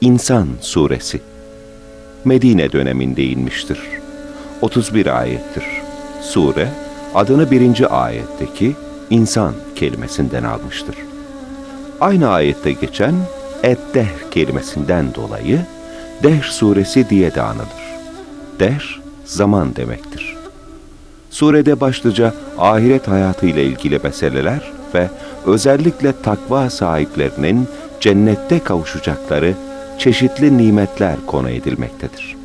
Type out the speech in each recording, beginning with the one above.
İnsan Suresi Medine döneminde inmiştir. 31 ayettir. Sure, adını birinci ayetteki insan kelimesinden almıştır. Aynı ayette geçen Eddehr kelimesinden dolayı Dehr suresi diye de anılır. Dehr, zaman demektir. Surede başlıca ahiret hayatı ile ilgili meseleler ve özellikle takva sahiplerinin cennette kavuşacakları çeşitli nimetler konu edilmektedir.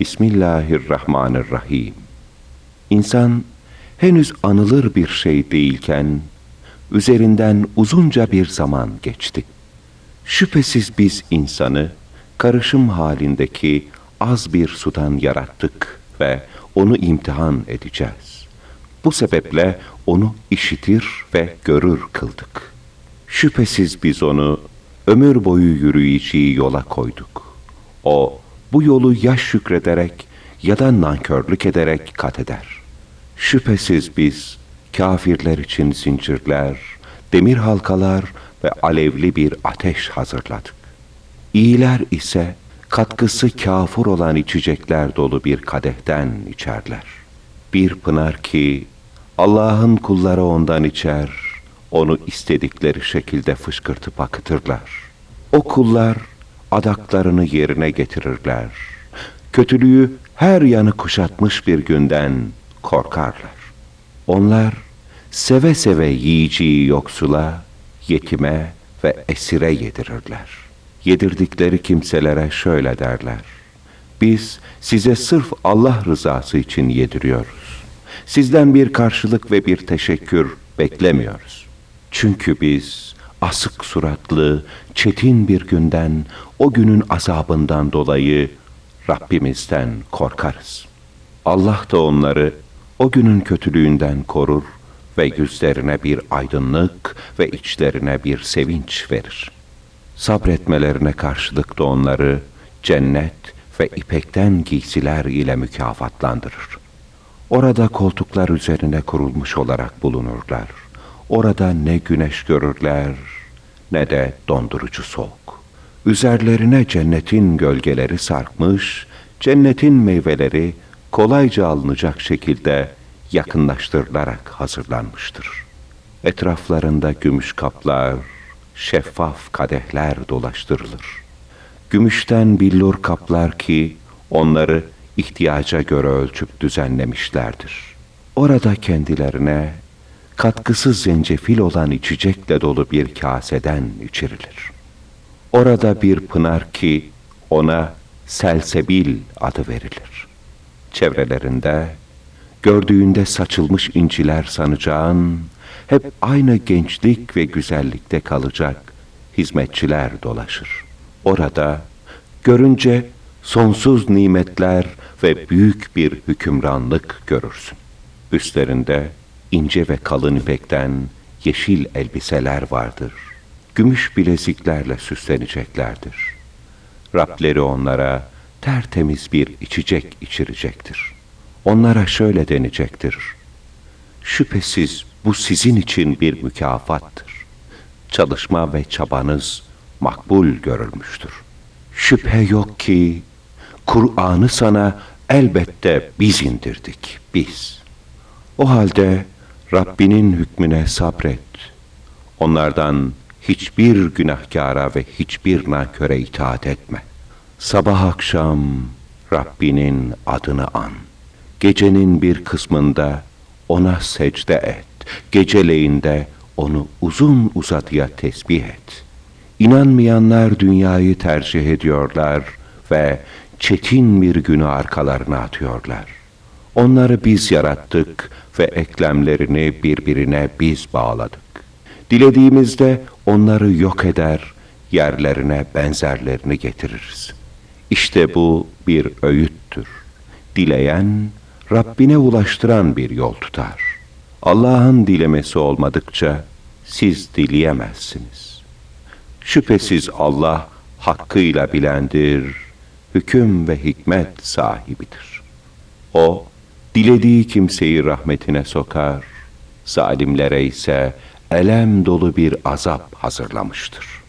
Bismillahirrahmanirrahim. İnsan henüz anılır bir şey değilken üzerinden uzunca bir zaman geçti. Şüphesiz biz insanı karışım halindeki az bir sudan yarattık ve onu imtihan edeceğiz. Bu sebeple onu işitir ve görür kıldık. Şüphesiz biz onu ömür boyu yürüyeceği yola koyduk. O bu yolu ya şükrederek ya da nankörlük ederek kat eder. Şüphesiz biz kafirler için zincirler, demir halkalar ve alevli bir ateş hazırladık. İyiler ise katkısı kafur olan içecekler dolu bir kadehten içerler. Bir pınar ki Allah'ın kulları ondan içer, onu istedikleri şekilde fışkırtıp akıtırlar. O kullar adaklarını yerine getirirler. Kötülüğü her yanı kuşatmış bir günden korkarlar. Onlar seve seve yiyeceği yoksula, yetime ve esire yedirirler. Yedirdikleri kimselere şöyle derler. Biz size sırf Allah rızası için yediriyoruz. Sizden bir karşılık ve bir teşekkür beklemiyoruz. Çünkü biz asık suratlı, çetin bir günden, o günün azabından dolayı Rabbimizden korkarız. Allah da onları o günün kötülüğünden korur ve yüzlerine bir aydınlık ve içlerine bir sevinç verir. Sabretmelerine karşılık da onları cennet ve ipekten giysiler ile mükafatlandırır. Orada koltuklar üzerine kurulmuş olarak bulunurlar. Orada ne güneş görürler ne de dondurucu soğuk. Üzerlerine cennetin gölgeleri sarkmış, cennetin meyveleri kolayca alınacak şekilde yakınlaştırılarak hazırlanmıştır. Etraflarında gümüş kaplar, şeffaf kadehler dolaştırılır. Gümüşten billur kaplar ki onları ihtiyaca göre ölçüp düzenlemişlerdir. Orada kendilerine katkısız zencefil olan içecekle dolu bir kaseden içirilir. Orada bir pınar ki ona selsebil adı verilir. Çevrelerinde gördüğünde saçılmış inciler sanacağın, hep aynı gençlik ve güzellikte kalacak hizmetçiler dolaşır. Orada görünce sonsuz nimetler ve büyük bir hükümranlık görürsün. Üstlerinde ince ve kalın ipekten yeşil elbiseler vardır. Gümüş bileziklerle süsleneceklerdir. Rableri onlara tertemiz bir içecek içirecektir. Onlara şöyle denecektir. Şüphesiz bu sizin için bir mükafattır. Çalışma ve çabanız makbul görülmüştür. Şüphe yok ki Kur'an'ı sana elbette biz indirdik, biz. O halde Rabbinin hükmüne sabret. Onlardan hiçbir günahkara ve hiçbir nanköre itaat etme. Sabah akşam Rabbinin adını an. Gecenin bir kısmında ona secde et. Geceleyin onu uzun uzadıya tesbih et. İnanmayanlar dünyayı tercih ediyorlar ve çetin bir günü arkalarına atıyorlar. Onları biz yarattık ve eklemlerini birbirine biz bağladık. Dilediğimizde onları yok eder, yerlerine benzerlerini getiririz. İşte bu bir öğüttür. Dileyen, Rabbine ulaştıran bir yol tutar. Allah'ın dilemesi olmadıkça siz dileyemezsiniz. Şüphesiz Allah hakkıyla bilendir, hüküm ve hikmet sahibidir. O, dilediği kimseyi rahmetine sokar, zalimlere ise elem dolu bir azap hazırlamıştır.